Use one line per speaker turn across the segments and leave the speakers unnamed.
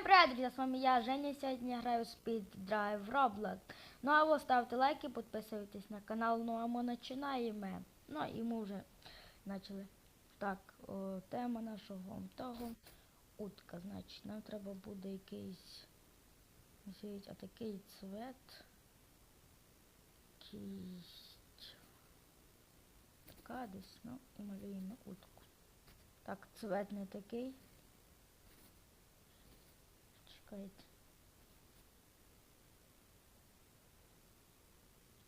Всем привет, друзья, с вами я, Женя, сегодня играю Speed Drive Roblox. Ну а вы ставьте лайки, подписывайтесь на канал, ну а мы начинаем. Ну і ми вже почали. Так, о, тема нашого того. Утка, значить, нам треба буде якийсь, назвіть, а такий цвет. Кість. Така десь, ну, і малюємо утку. Так, цвет не такий. Чекайте.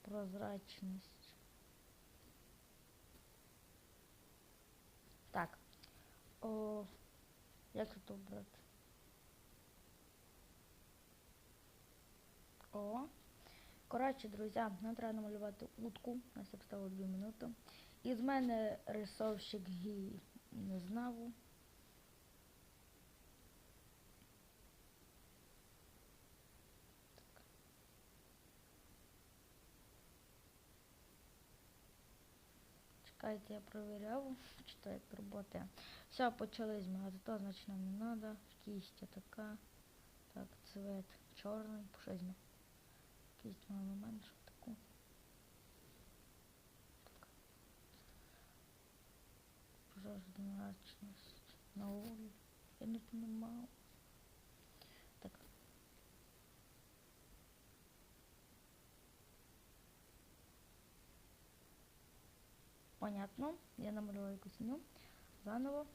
Прозрачність. Так. О, як тут обрати? О. Коротше, друзі, нам треба намалювати утку. У нас обстало 2 минути. І з мене рисовщик гі не знав. Чекайте, я проверяв, чи то як роботи. Все, почали змагати. То, значить, нам не треба. Кість така. Так, цвет чорний. Ми. Кість мало менше таку. Так. Прозрачність. На улі. Я не понимаю. Так. Понятно. Я намалювала якусь ну. Заново.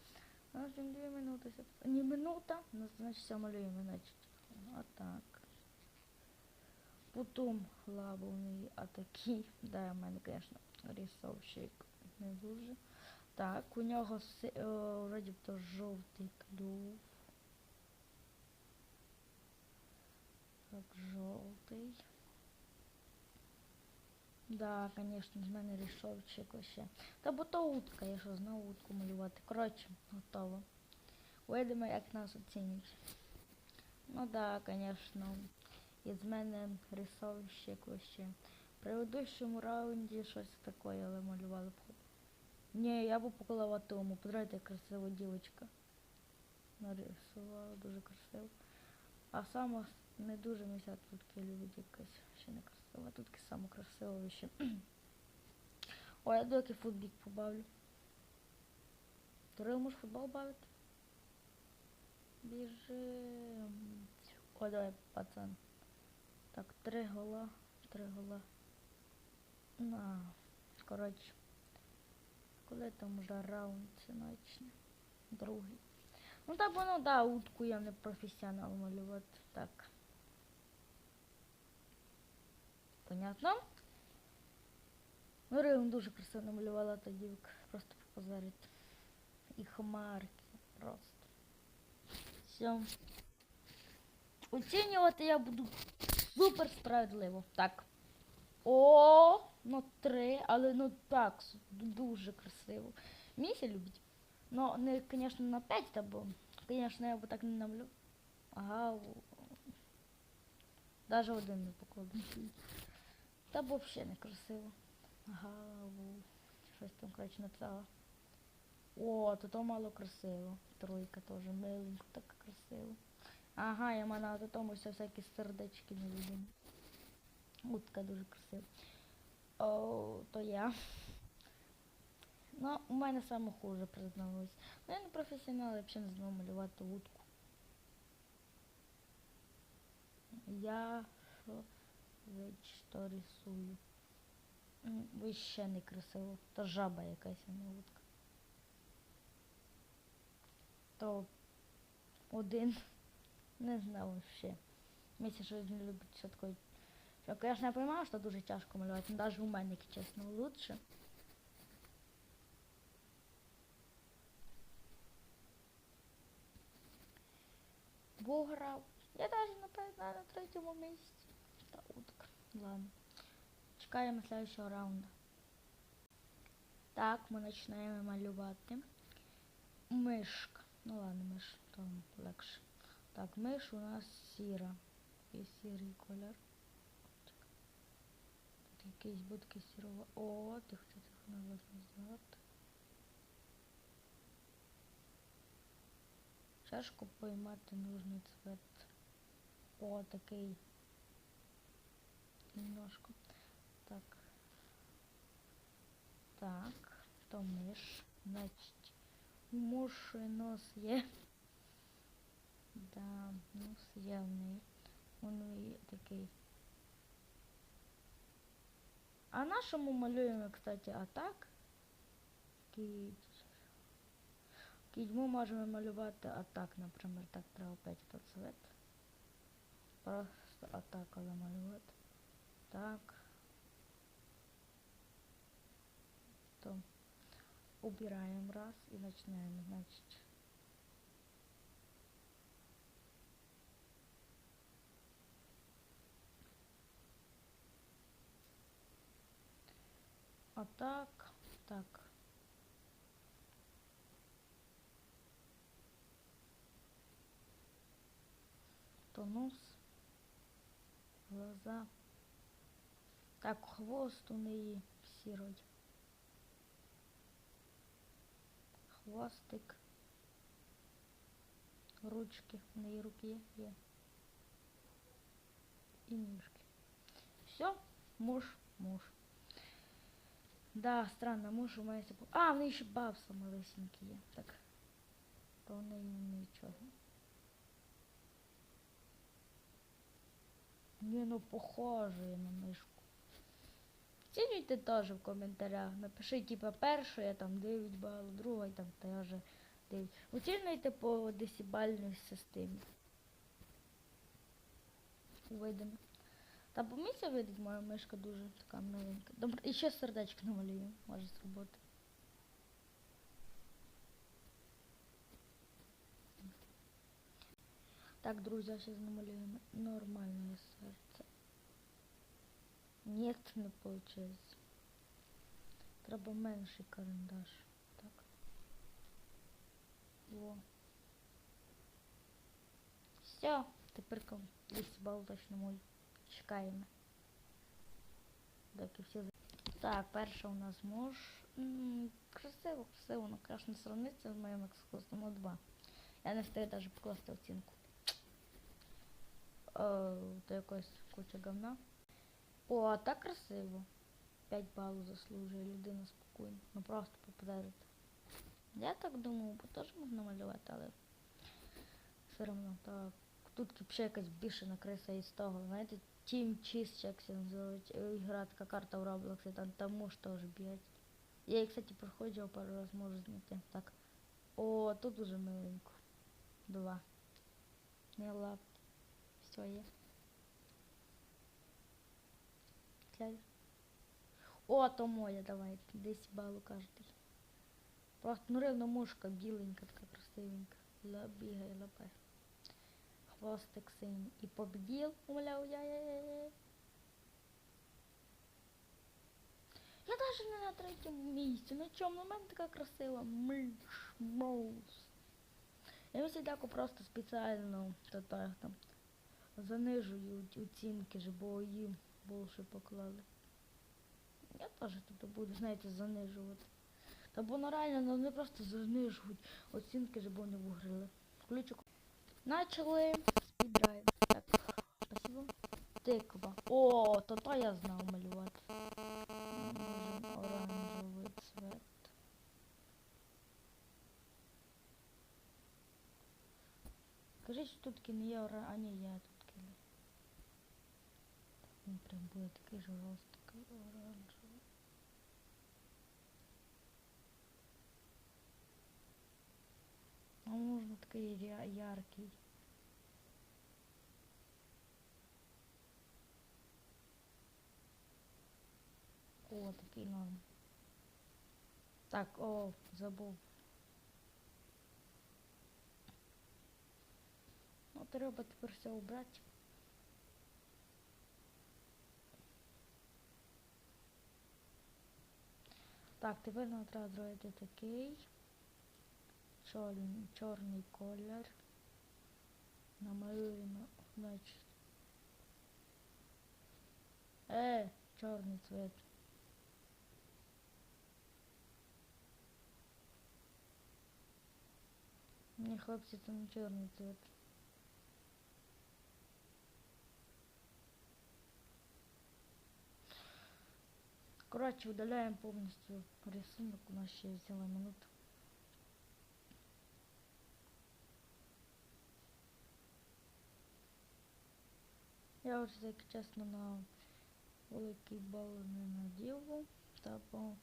У дві минути. Не минута. Ну, значить, все малюємо, значить. Отак. Потім лабовний атаки. Да, у мене, звісно, рисовщик не дуже. Так, у нього о, вроді то жовтий клюв. Так, жовтий. Да, конечно, з мене рішовчик вообще. Та бо то утка, я що знав утку малювати. Коротше, готово. Видимо, як нас оцінять. Ну да, конечно. Із мене рисовщик вообще. В предыдущому раунді щось таке, але малювали б. Ні, я б поклала тому. Подивіться, яка красива дівчинка. Нарисувала дуже красиво. А сама не дуже мися тут любить якась ще не красива. Тут саме красиво ще. О, я доки футбік побавлю. Турил можеш футбол бавити? Біжим. О, давай, пацан. Так, три гола. Три гола. На. Коротше. Коли там вже раунд це начне? Другий. Ну так воно, да, утку я не професіонал малювати. Так. Понятно? Ну, Рим дуже красиво намалювала та дівка. Просто позорить. І хмарки просто. Все. Оцінювати я буду супер справедливо. Так. О, ну три, але ну так, дуже красиво. Міся любить. Ну, не, звісно, на 5, та бо, звісно, я б так не намлю. Ага. Даже один не покладу. Та взагалі не красиво. Ага, щось там, коротше, написала. О, то то мало красиво. Тройка теж миленько, так красиво. Ага, я мене на тому все всякі сердечки не видимо. Утка дуже красива. О, то я. Ну, у мене саме хуже призналось. Ну, я не професіонал, я взагалі не знаю малювати утку. Я що ви що рисую? Ви ще не красиво. То жаба якась, а не утка. То один. Не знаю вообще. Місяць щось не любить. Я, конечно, я понимаю, що дуже тяжко малювати, но даже у мене, чесно, лучше. Виграв. Я навіть напевно на третьому місці. Та утка. Ладно. Чекаємо следующего раунда. Так, ми починаємо малювати. Мишка. Ну ладно, миш, то легше. Так, миш у нас сіра. Такий сірий. Чекай. Тут якісь будки сірого. О, тихо, тихо, тихо, назад, назад. Чашку поймати нужний цвет. О, такий. Немножко. Так. Так, то миш. Значить, муші нос є. Да, нос в неї. Воно такий. А нашому малюємо, кстати, атак. Кіть. Кітьму можемо малювати атак, наприклад. Так, треба опять этот цвет. Просто атак, але убираем раз и начинаем, значит. А так, так. То нос, глаза. Так, хвост у неї сірий. Хвостик. Ручки. В неї руки є. І ніжки. Все, муж, муж. Да, странно, муж у мене сипу. А, в неї ще бабса малесенький є. Так. То в неї нічого. Ні, ну похоже на мишку. Оцінюйте теж в коментарях. Напишіть, типа, першу я там 9 балів, друга я там теж 9. Оцінюйте по десибальній системі. Видимо. Та по місці видить моя мишка дуже така миленька. Добре, і ще сердечко намалюю, може зробити. Так, друзі, зараз намалюємо нормальне серце. Нет, не получилось. Треба менший карандаш. Так. Во. Все, тепер 200 балів точно мой. Чекаємо. Доки всі за- Так, перша у нас муж. М, Красиво, красиво, ну, конечно, сравниться з моїм ну, 2. Я не встиг навіть покласти оцінку. О, то якось куча говна. О, а так красиво. 5 балів заслужує людина спокійно. Ну просто попередити. Я так думав, бо теж можна малювати, але все одно так. Тут ще якась бішена криса із того, знаєте, Team Cheese, як це називають, е, гра така карта в Roblox, там, там можеш теж бігати. Я її, кстати, проходжу пару раз, можу знайти. Так. О, тут уже миленько. Два. Не лап. Все є. Глянь. О, то моя, давай. 10 балу каждый. Просто ну рівно мушка біленька, така красивенька. Ла бігає. Хвостик синій. І победил. Умоляв, я я я я Я навіть не на третьому місці. На чому? Ну, в мене така красива миш, моус. Я ось просто спеціально то так там занижую оцінки, ж, бо більше поклали. Я теж тут буду, знаєте, занижувати. Та бо ну, ну, вони просто занижують оцінки, щоб вони виграли. Включу. Начали спідрайв. Так, спасибо. Тиква. О, то то я знав малювати. Оранжевий цвет. Кажіть, що тут не є ора... А ні, я тут кину. Він прям буде такий жорсткий оранжевий. А можна такий ря- яркий. О, такий норм. Так, о, забув. Ну, треба тепер все убрати. Activez notre Android OK. Черный, черный колер. Намалюємо, значить. Э, черный цвет. Мне хлопці там черный цвет. Коротше, удаляємо повністю рисунок, у нас ще ціла минута. Я вже, як чесно, на великий бал не наділу, та по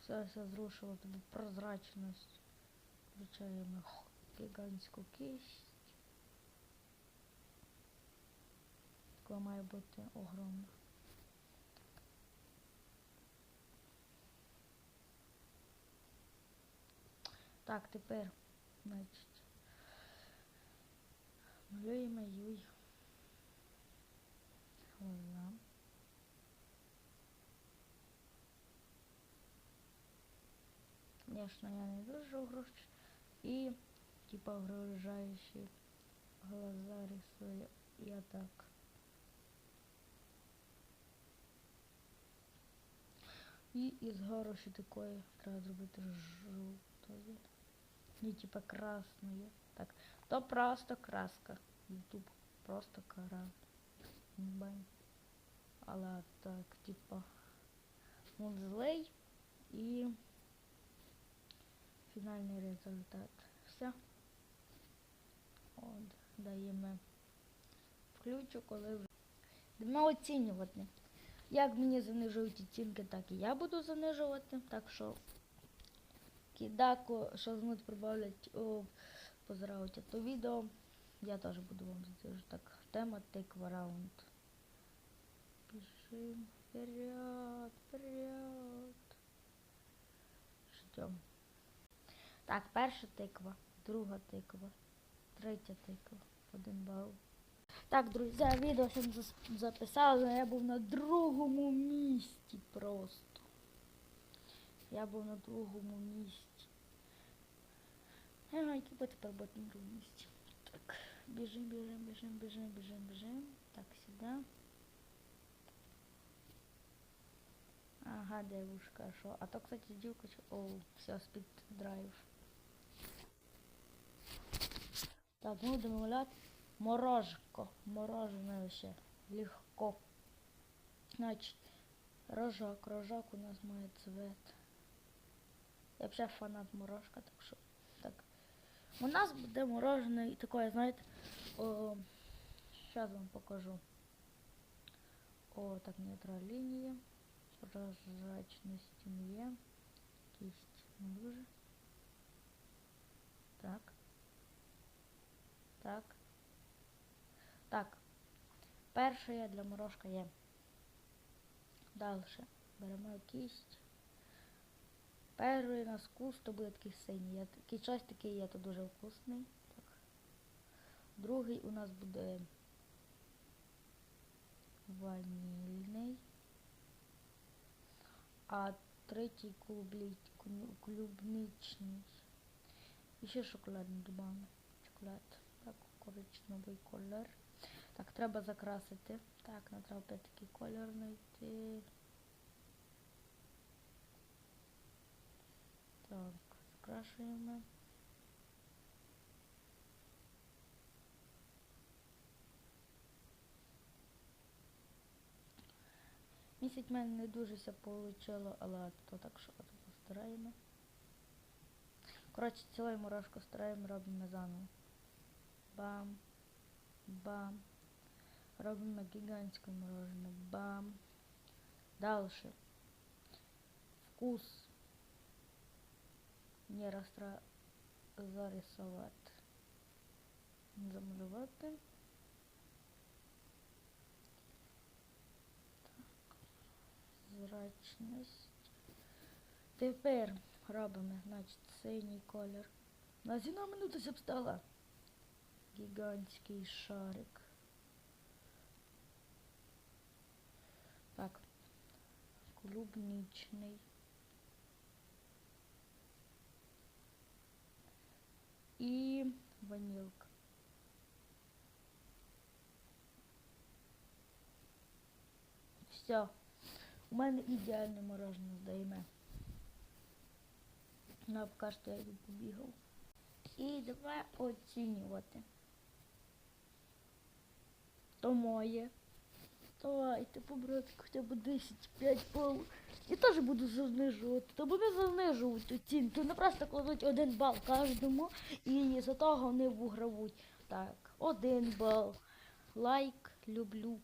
все все зрушило тобі прозрачність. Включаємо гігантську кисть. Така має бути огромна. Так, тепер, значить, малюємо юй. Глаза. Конечно, я не дуже угрожаю. И типа угрожающие глаза рисую я так. І із гороші такої треба зробити жовтою. Ні, типа красною. Так, то просто краска. Ютуб просто кара. Бань. Але так, типа музлей і фінальний результат. Все. От, даємо включу, коли вже. Будемо оцінювати. Як мені занижують оцінки, так і я буду занижувати. Так що кідаку, що змуть прибавлять о, поздравити то відео. Я теж буду вам занижувати. Так, тема тиква раунд. Бежим вперед, вперед. Ждем. Так, перша тиква, друга тиква, третя тиква, один бал. Так, друзі, відео ще записали, я був на другому місці просто. Я був на другому місці. Який би тепер бути на другому місці. Так, біжим, біжим, біжим, біжим, біжим, біжим. Так, сюди. Ага, девушка, що? А то, кстати, дівка. О, все, спід драйв. Так, ми будемо малювати морожко. Мороженое ще. Легко. Значить, рожок. Рожок у нас має цвет. Я взагалі фанат морожка, так що. Так. У нас буде мороженое і таке, знаєте, о, зараз вам покажу. О, так, нейтраль лінія. Прозрачності є. Кість не дуже. Так. Так. Так. Перше є для морожка є. Далі. Беремо кість. Перший нас вкус, то буде такий синій. Такий щось такий є, то дуже вкусний. Так. Другий у нас буде ванільний. А третій клублі... клю- клубничний. І ще шоколадний добавимо. Шоколад. Так, коричневий колір. Так, треба закрасити. Так, нам треба такий колір знайти. Так, закрашуємо. Місяць мене не дуже все вийшло, але то так що постараємо. Коротше, цілою морожку стараємо, робимо заново. Бам. Бам. Робимо гігантське мороженое. Бам. Дальше. Вкус. Не розтра... зарисувати. Замалювати. Так. Зрачність. Тепер робимо, значить, синій колір. На зіна минута щоб стала. Гігантський шарик. Так. Клубничний. І ванілка. Все. У мене ідеальне мороженое здаємо. Ну, а поки що я йду побігав. І давай оцінювати. То моє. Давайте, побрати хоча б 10, 5 балів. Я теж буду занижувати. Та вони занижують оцінки. Вони просто кладуть один бал кожному і за того вони вигравуть. Так, один бал. Лайк, люблю.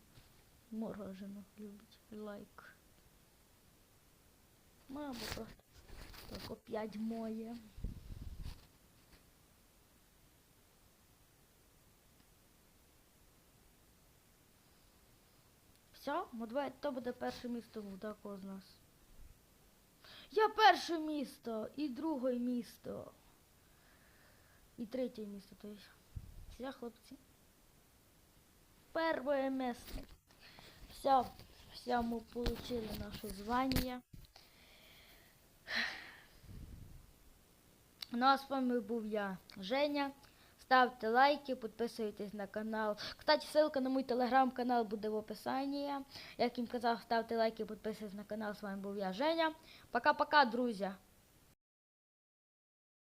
Морожено Лайк. Ну, або просто так опять моє. Все, ну давай, хто буде перше місто у такого з нас. Я перше місто, і друге місто. І третє місто, то есть. Все, хлопці. Первое место. Все, все, мы получили наше звание. Ну а з вами був я, Женя. Ставте лайки, підписуйтесь на канал. Кстати, ссылка на мій телеграм-канал буде в описанні. Як їм казав, ставте лайки, підписуйтесь на канал. З вами був я, Женя. Пока-пока, друзі.